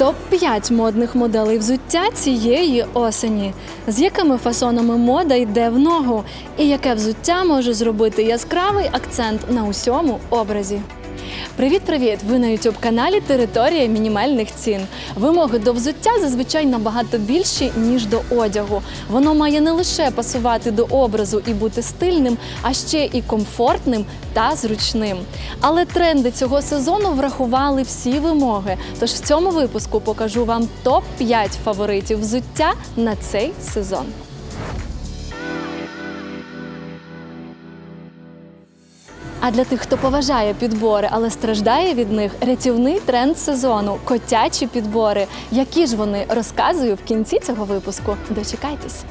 Топ-5 модних моделей взуття цієї осені. З якими фасонами мода йде в ногу, і яке взуття може зробити яскравий акцент на усьому образі. Привіт-привіт! Ви на youtube каналі Територія мінімальних цін. Вимоги до взуття зазвичай набагато більші, ніж до одягу. Воно має не лише пасувати до образу і бути стильним, а ще і комфортним та зручним. Але тренди цього сезону врахували всі вимоги. Тож в цьому випуску покажу вам топ-5 фаворитів взуття на цей сезон. А для тих, хто поважає підбори, але страждає від них, рятівний тренд сезону котячі підбори. Які ж вони розказую в кінці цього випуску. Дочекайтесь.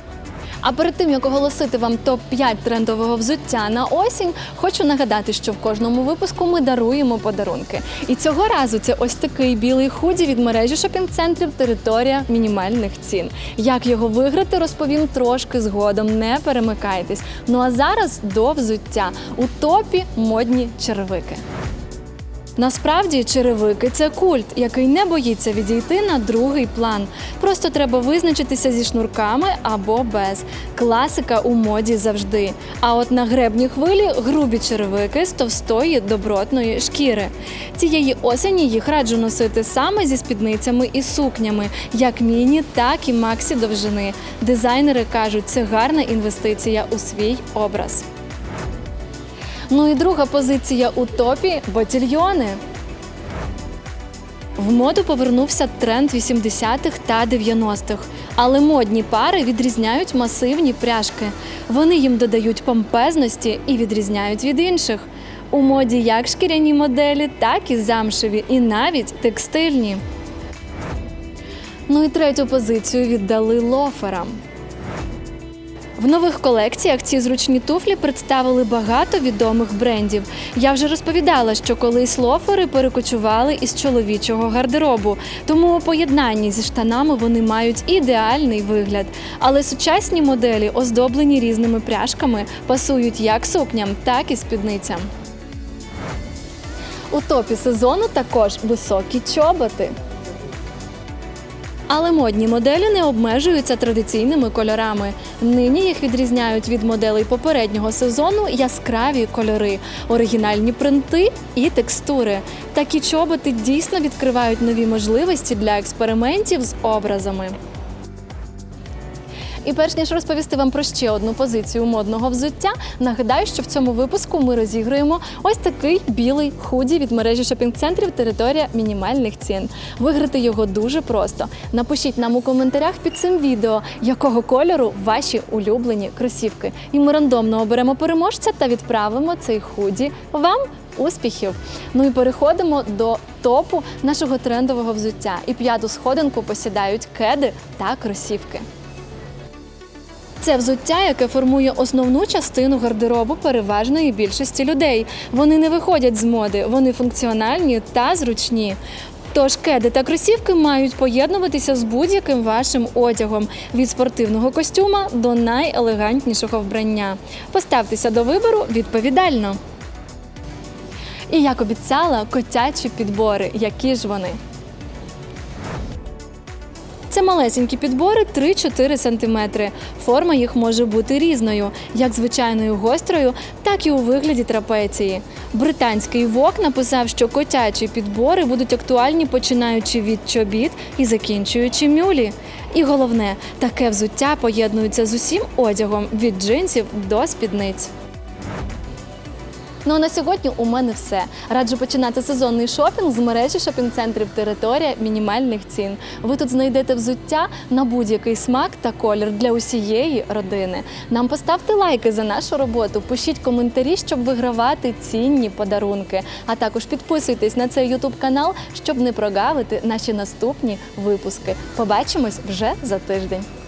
А перед тим як оголосити вам топ-5 трендового взуття на осінь, хочу нагадати, що в кожному випуску ми даруємо подарунки. І цього разу це ось такий білий худі від мережі шопінг-центрів Територія мінімальних цін. Як його виграти, розповім трошки згодом. Не перемикайтесь. Ну а зараз до взуття у топі модні черевики. Насправді черевики це культ, який не боїться відійти на другий план. Просто треба визначитися зі шнурками або без. Класика у моді завжди. А от на гребні хвилі грубі черевики з товстої добротної шкіри. Цієї осені їх раджу носити саме зі спідницями і сукнями, як міні, так і максі довжини. Дизайнери кажуть, це гарна інвестиція у свій образ. Ну і друга позиція у топі ботільйони. В моду повернувся тренд 80-х та 90-х. Але модні пари відрізняють масивні пряжки. Вони їм додають помпезності і відрізняють від інших. У моді як шкіряні моделі, так і замшеві, і навіть текстильні. Ну і третю позицію віддали лоферам. В нових колекціях ці зручні туфлі представили багато відомих брендів. Я вже розповідала, що колись лофери перекочували із чоловічого гардеробу, тому у поєднанні зі штанами вони мають ідеальний вигляд. Але сучасні моделі, оздоблені різними пряжками, пасують як сукням, так і спідницям. У топі сезону також високі чоботи. Але модні моделі не обмежуються традиційними кольорами. Нині їх відрізняють від моделей попереднього сезону яскраві кольори, оригінальні принти і текстури. Такі чоботи дійсно відкривають нові можливості для експериментів з образами. І перш ніж розповісти вам про ще одну позицію модного взуття, нагадаю, що в цьому випуску ми розіграємо ось такий білий худі від мережі шопінг-центрів Територія мінімальних цін. Виграти його дуже просто. Напишіть нам у коментарях під цим відео, якого кольору ваші улюблені кросівки. І ми рандомно оберемо переможця та відправимо цей худі вам. Успіхів! Ну і переходимо до топу нашого трендового взуття. І п'яту сходинку посідають кеди та кросівки. Це взуття, яке формує основну частину гардеробу переважної більшості людей. Вони не виходять з моди, вони функціональні та зручні. Тож кеди та кросівки мають поєднуватися з будь-яким вашим одягом від спортивного костюма до найелегантнішого вбрання. Поставтеся до вибору відповідально. І як обіцяла, котячі підбори. Які ж вони? Це малесенькі підбори 3-4 см. Форма їх може бути різною, як звичайною гострою, так і у вигляді трапеції. Британський ВОК написав, що котячі підбори будуть актуальні починаючи від чобіт і закінчуючи мюлі. І головне, таке взуття поєднується з усім одягом від джинсів до спідниць. Ну а на сьогодні у мене все. Раджу починати сезонний шопінг з мережі шопінг-центрів Територія мінімальних цін. Ви тут знайдете взуття на будь-який смак та колір для усієї родини. Нам поставте лайки за нашу роботу, пишіть коментарі, щоб вигравати цінні подарунки. А також підписуйтесь на цей ютуб канал, щоб не прогавити наші наступні випуски. Побачимось вже за тиждень.